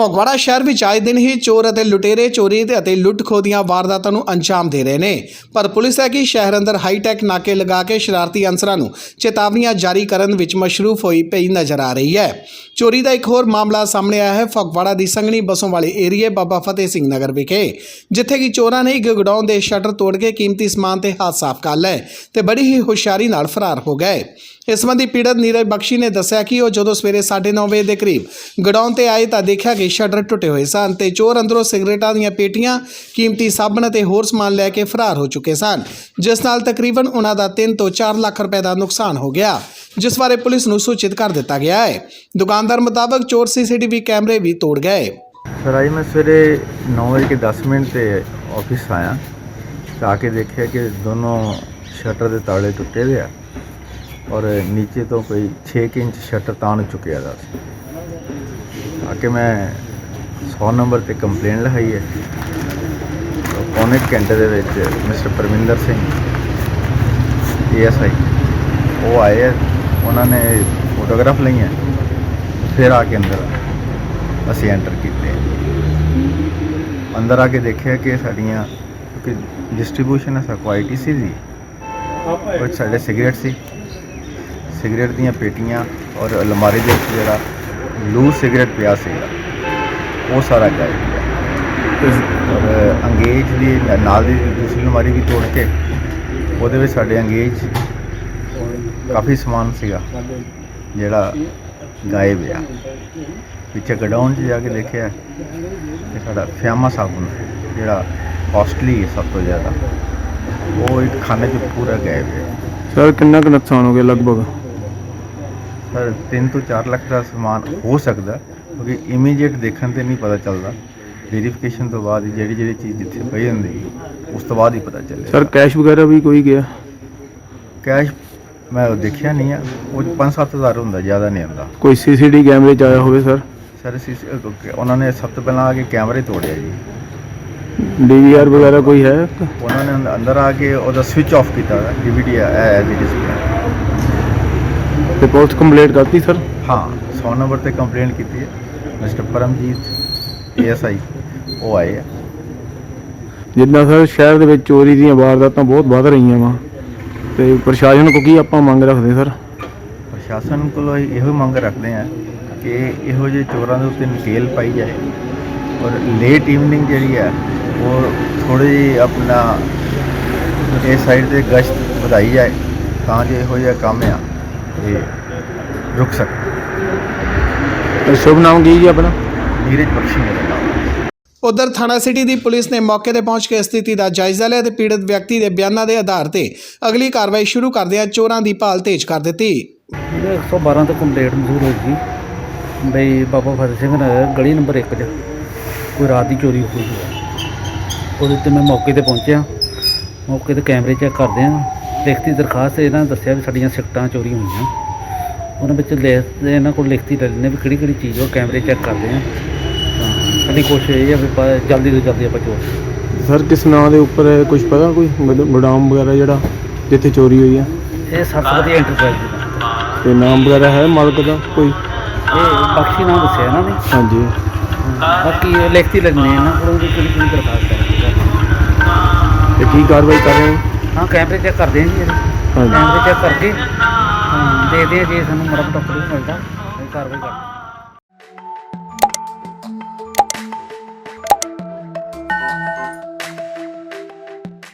ਫਗਵਾੜਾ ਸ਼ਹਿਰ ਵਿੱਚ ਆਏ ਦਿਨ ਹੀ ਚੋਰ ਅਤੇ ਲੁਟੇਰੇ ਚੋਰੀ ਅਤੇ ਲੁੱਟ-ਖੋਹ ਦੀਆਂ ਵਾਰਦਾਤਾਂ ਨੂੰ ਅੰਜਾਮ ਦੇ ਰਹੇ ਨੇ। ਪਰ ਪੁਲਿਸ ਹੈ ਕਿ ਸ਼ਹਿਰ ਅੰਦਰ ਹਾਈਟੈਕ ਨਾਕੇ ਲਗਾ ਕੇ ਸ਼ਰਾਰਤੀ ਅਨਸਰਾਂ ਨੂੰ ਚੇਤਾਵਨੀਆਂ ਜਾਰੀ ਕਰਨ ਵਿੱਚ ਮਸ਼ਰੂਫ ਹੋਈ ਪਈ ਨਜ਼ਰ ਆ ਰਹੀ ਹੈ। ਚੋਰੀ ਦਾ ਇੱਕ ਹੋਰ ਮਾਮਲਾ ਸਾਹਮਣੇ ਆਇਆ ਹੈ। ਫਗਵਾੜਾ ਦੀ ਸੰਗਣੀ ਬਸੋਂ ਵਾਲੇ ਏਰੀਏ ਬਾਬਾ ਫਤਿਹ ਸਿੰਘ ਨਗਰ ਵਿਖੇ, ਜਿੱਥੇ ਕਿ ਚੋਰਾਂ ਨੇ ਇੱਕ ਗੋਡਾਊਨ ਦੇ ਸ਼ਟਰ ਤੋੜ ਕੇ ਕੀਮਤੀ ਸਮਾਨ ਤੇ ਹੱਥ ਸਾਫ਼ ਕਰ ਲਏ ਤੇ ਬੜੀ ਹੀ ਹੁਸ਼ਿਆਰੀ ਨਾਲ ਫਰਾਰ ਹੋ ਗਏ। ਇਸ ਸੰਬੰਧੀ ਪੀੜਤ ਨੀਰਜ ਬਖਸ਼ੀ ਨੇ ਦੱਸਿਆ ਕਿ ਉਹ ਜਦੋਂ ਸਵੇਰੇ 9:30 ਵਜੇ ਦੇ ਕਰੀਬ ਗਡਾਊਨ ਤੇ ਆਏ ਤਾਂ ਦੇਖਿਆ ਕਿ ਸ਼ਟਰ ਟੁੱਟੇ ਹੋਏ ਸਨ ਤੇ ਚੋਰ ਅੰਦਰੋਂ ਸਿਗਰਟਾਂ ਦੀਆਂ ਪੇਟੀਆਂ, ਕੀਮਤੀ ਸਾਬਣ ਅਤੇ ਹੋਰ ਸਮਾਨ ਲੈ ਕੇ ਫਰਾਰ ਹੋ ਚੁੱਕੇ ਸਨ, ਜਿਸ ਨਾਲ ਤਕਰੀਬਨ ਉਹਨਾਂ ਦਾ 3 ਤੋਂ 4 ਲੱਖ ਰੁਪਏ ਦਾ ਨੁਕਸਾਨ ਹੋ ਗਿਆ, ਜਿਸ ਬਾਰੇ ਪੁਲਿਸ ਨੂੰ ਸੂਚਿਤ ਕਰ ਦਿੱਤਾ ਗਿਆ ਹੈ। ਦੁਕਾਨਦਾਰ ਮੁਤਾਬਕ ਚੋਰ ਸੀਸੀਟੀਵੀ ਕੈਮਰੇ ਵੀ ਤੋੜ ਗਏ। ਸਰ ਅੱਜ ਮੈਂ ਸਵੇਰੇ 9 ਵਜੇ ਕੇ 10 ਮਿੰਟ ਤੇ ਆਫਿਸ ਆਇਆ, ਤਾਂ ਆ ਕੇ ਦੇਖਿਆ ਕਿ ਦੋਨੋਂ ਸ਼ਟਰ ਦੇ ਤਾਲੇ ਟੁੱਟੇ ਹੋਏ ਆ ਔਰ ਨੀਚੇ ਤੋਂ ਕੋਈ 6 ਕੁ ਇੰਚ ਸ਼ਟਰ ਤਾਣ ਚੁੱਕਿਆ ਦਾ ਸੀ। ਆ ਕੇ ਮੈਂ 100 ਨੰਬਰ ਤੇ ਕੰਪਲੇਨ ਲਗਾਈ ਹੈ ਤਾਂ ਪੌਣੇ ਕੁ ਘੰਟੇ ਦੇ ਵਿੱਚ ਮਿਸਟਰ ਪਰਮਿੰਦਰ ਸਿੰਘ ਏਐਸਆਈ ਉਹ ਆਏ ਆ, ਉਹਨਾਂ ਨੇ ਫੋਟੋਗ੍ਰਾਫ ਲਈਆਂ ਫਿਰ ਆ ਕੇ ਅੰਦਰ ਅਸੀਂ ਐਂਟਰ ਕੀਤੇ ਅੰਦਰ ਆ ਕੇ ਦੇਖਿਆ ਕਿ ਸਾਡੀਆਂ ਕਿਉਂਕਿ ਡਿਸਟ੍ਰੀਬਿਊਸ਼ਨ ਹੈ ਕੁਆਲਿਟੀ ਸੀ ਦੀ ਕੁਝ ਸਾਡੇ ਸਿਗਰਟ ਸੀ ਸਿਗਰਟ ਦੀਆਂ ਪੇਟੀਆਂ ਔਰ ਅਲਮਾਰੀ ਦੇ ਵਿੱਚ ਜਿਹੜਾ ਲੂ ਸਿਗਰਟ ਪਿਆ ਸੀਗਾ ਉਹ ਸਾਰਾ ਗਾਇਬ ਗਿਆ। ਔਰ ਅੰਗੇਜ ਦੀ ਨਾਲ ਦੀ ਦੂਸਰੀ ਅਲਮਾਰੀ ਵੀ ਤੋੜ ਕੇ ਉਹਦੇ ਵਿੱਚ ਸਾਡੇ ਅੰਗੇਜ ਕਾਫੀ ਸਮਾਨ ਸੀਗਾ ਜਿਹੜਾ ਗਾਇਬ ਆ। ਪਿੱਛੇ ਗਡਾਊਨ 'ਚ ਜਾ ਕੇ ਦੇਖਿਆ ਕਿ ਸਾਡਾ ਫਿਆਮਾ ਸਾਬੁਨ ਜਿਹੜਾ ਕਾਸਟਲੀ ਸਭ ਤੋਂ ਜ਼ਿਆਦਾ। ਉਹ ਇੱਕ ਖਾਨੇ 'ਚ ਪੂਰਾ ਗਾਇਬ ਹੈ। ਸਰ ਕਿੰਨਾ ਕੁ ਨੁਕਸਾਨ ਹੋ ਗਿਆ ਲਗਭਗ? ਸਰ 3 ਤੋਂ 4 ਲੱਖ ਦਾ ਸਮਾਨ ਹੋ ਸਕਦਾ ਕਿਉਂਕਿ ਇਮੀਡੀਏਟ ਦੇਖਣ ਤੇ ਨਹੀਂ ਪਤਾ ਚੱਲਦਾ। ਵੈਰੀਫਿਕੇਸ਼ਨ ਤੋਂ ਬਾਅਦ ਜਿਹੜੀ ਜਿਹੜੀ ਚੀਜ਼ ਜਿੱਥੇ ਪਈ ਹੁੰਦੀ ਉਸ ਤੋਂ ਬਾਅਦ ਹੀ ਪਤਾ ਚੱਲੇ। ਸਰ ਕੈਸ਼ ਵਗੈਰਾ ਵੀ ਕੋਈ ਗਿਆ? ਕੈਸ਼ ਮੈਂ ਉਹ ਦੇਖਿਆ ਨਹੀਂ ਆ। ਉਹ 5-7000 ਹੁੰਦਾ ਜ਼ਿਆਦਾ ਨਹੀਂ ਹੁੰਦਾ। ਕੋਈ ਸੀਸੀਟੀ ਕੈਮਰੇ ਚ ਆਇਆ ਹੋਵੇ ਸਰ ਸਰ ਅਸੀਂ ਉਹਨਾਂ ਨੇ ਸਭ ਤੋਂ ਪਹਿਲਾਂ ਆ ਕੇ ਕੈਮਰੇ ਤੋੜਿਆ ਜੀ। ਡੀਵੀਆਰ ਵਗੈਰਾ ਕੋਈ ਹੈ? ਉਹਨਾਂ ਨੇ ਅੰਦ- ਅੰਦਰ ਆ ਕੇ ਉਹਦਾ ਸਵਿਚ ਆਫ ਕੀਤਾ ਡੀਵੀਡੀ ਇਟ ਇਜ਼ ਤੇ ਪੁਲਿਸ ਕੰਪਲੇਂਟ ਕਰਤੀ ਸਰ ਹਾਂ 100 ਨੰਬਰ ਤੇ ਕੰਪਲੇਂਟ ਕੀਤੀ ਹੈ। ਮਿਸਟਰ ਪਰਮਜੀਤ ਏਐਸਆਈ ਉਹ ਆਏ ਆ। ਜਿੱਦਾਂ ਸਰ ਸ਼ਹਿਰ ਦੇ ਵਿੱਚ ਚੋਰੀ ਦੀਆਂ ਵਾਰਦਾਤਾਂ ਬਹੁਤ ਵੱਧ ਰਹੀਆਂ ਵਾ। ਤੇ ਪ੍ਰਸ਼ਾਸਨ ਕੋ ਕੀ ਆਪਾਂ ਮੰਗ ਰੱਖਦੇ ਸਰ ਪ੍ਰਸ਼ਾਸਨ ਕੋਲੋਂ ਇਹੋ ਮੰਗ ਰੱਖਦੇ ਆ ਕਿ ਇਹੋ ਜਿਹੇ ਚੋਰਾਂ ਦੇ ਉੱਤੇ ਨਕੇਲ ਪਾਈ ਜਾਏ। ਔਰ ਲੇਟ ਈਵਨਿੰਗ ਜਿਹੜੀ ਹੈ ਉਹ ਥੋੜੀ ਆਪਣਾ ਇਸ ਸਾਈਡ ਤੇ ਗਸ਼ਤ ਵਧਾਈ ਜਾਏ ਤਾਂ ਜੋ ਇਹੋ ਜਿਹਾ ਕੰਮ ਆ। ਇਹ ਰੁਕ ਸਕੇ। ਤੇ ਸ਼ੁਭ ਨਾਮ ਕੀ ਜੀ ਆਪਣਾ? ਨੀਰਜ ਬਖਸ਼ੀ ਮੇਰਾ ਨਾਮ। ਉਧਰ ਥਾਣਾ ਸਿਟੀ ਦੀ ਪੁਲਿਸ ਨੇ ਮੌਕੇ ਤੇ ਪਹੁੰਚ ਕੇ ਸਥਿਤੀ ਦਾ ਜਾਇਜ਼ਾ ਲਿਆ ਤੇ ਪੀੜਤ ਵਿਅਕਤੀ ਦੇ ਬਿਆਨਾਂ ਦੇ ਆਧਾਰ ਤੇ ਅਗਲੀ ਕਾਰਵਾਈ ਸ਼ੁਰੂ ਕਰਦਿਆਂ ਚੋਰਾਂ ਦੀ ਭਾਲ ਤੇਜ਼ ਕਰ ਦਿੱਤੀ। ਇਹਦੇ 112 ਤੋਂ ਕੰਪਲੇਂਟ ਮਨਜ਼ੂਰ ਹੋਈ ਸੀ। ਬਈ ਬਾਬਾ ਫਤਿਹ ਸਿੰਘ ਨਗਰ ਗਲੀ ਨੰਬਰ 1 'ਚ ਕੋਈ ਰਾਤ ਦੀ ਚੋਰੀ ਹੋਈ ਹੈ। ਉਹਦੇ ਤੇ ਮੈਂ ਮੌਕੇ ਤੇ ਪਹੁੰਚਿਆ। ਮੌਕੇ ਤੇ ਕੈਮਰੇ ਚੈੱਕ ਕਰਦੇ ਆ ਲਿਖਤੀ ਦਰਖਾਸਤ ਇਹਨਾਂ ਨੇ ਦੱਸਿਆ ਵੀ ਸਾਡੀਆਂ ਸਿਕਟਾਂ ਚੋਰੀ ਹੋਈਆਂ। ਉਹਨਾਂ ਵਿੱਚ ਲਿਖ ਇਹਨਾਂ ਕੋਲ ਲਿਖਤੀ ਲੈ ਲੈਂਦੇ ਵੀ ਕਿਹੜੀ ਕਿਹੜੀ ਚੀਜ਼ ਉਹ ਕੈਮਰੇ ਚੈੱਕ ਕਰਦੇ ਆ। ਤਾਂ ਸਾਡੀ ਕੋਸ਼ਿਸ਼ ਇਹ ਹੈ ਵੀ ਜਲਦੀ ਤੋਂ ਜਲਦੀ ਆਪਾਂ ਚੋਰ। ਸਰ ਕਿਸ ਨਾਂ ਦੇ ਉੱਪਰ ਕੁਝ ਪਤਾ ਕੋਈ? ਗੋਦ- ਗੋਦਾਮ ਵਗੈਰਾ ਜਿਹੜਾ ਜਿੱਥੇ ਚੋਰੀ ਹੋਈ ਹੈ ਇਹ ਸਰਸਵਤੀ ਐਂਟਰਪ੍ਰਾਈਜ਼ ਦਾ ਤੇ ਨਾਮ ਵਗੈਰਾ ਹੈ ਮਾਲਕ ਦਾ ਕੋਈ? ਇਹ ਬਖਸ਼ੀ ਨਾਮ ਦੱਸਿਆ ਇਹਨਾਂ ਨੇ। ਹਾਂਜੀ। ਬਾਕੀ ਇਹ ਲਿਖਤੀ ਲੈਣੇ ਇਹਨਾਂ ਕੋਲੋਂ ਵੀ ਕਿਹੜੀ ਕਿਹੜੀ ਦਰਖਾਸਤ ਹੈ ਕੀ ਕਾਰਵਾਈ ਕਰ ਰਹੇ ਹੋ? ਹਾਂ ਕੈਮਰੇ ਚੈੱਕ ਕਰਦੇ ਹਾਂ ਜੀ ਇਹਦੇ। ਹਾਂਜੀ। ਕੈਮਰੇ ਚੈੱਕ ਕਰਕੇ ਹਾਂ, ਦੇਖਦੇ ਹਾਂ ਜੇ ਸਾਨੂੰ ਮੜਾ ਮੋਟਾ ਪ੍ਰੂਫ ਮਿਲਦਾ ਅਸੀਂ ਕਾਰਵਾਈ ਕਰਦੇ ਹਾਂ।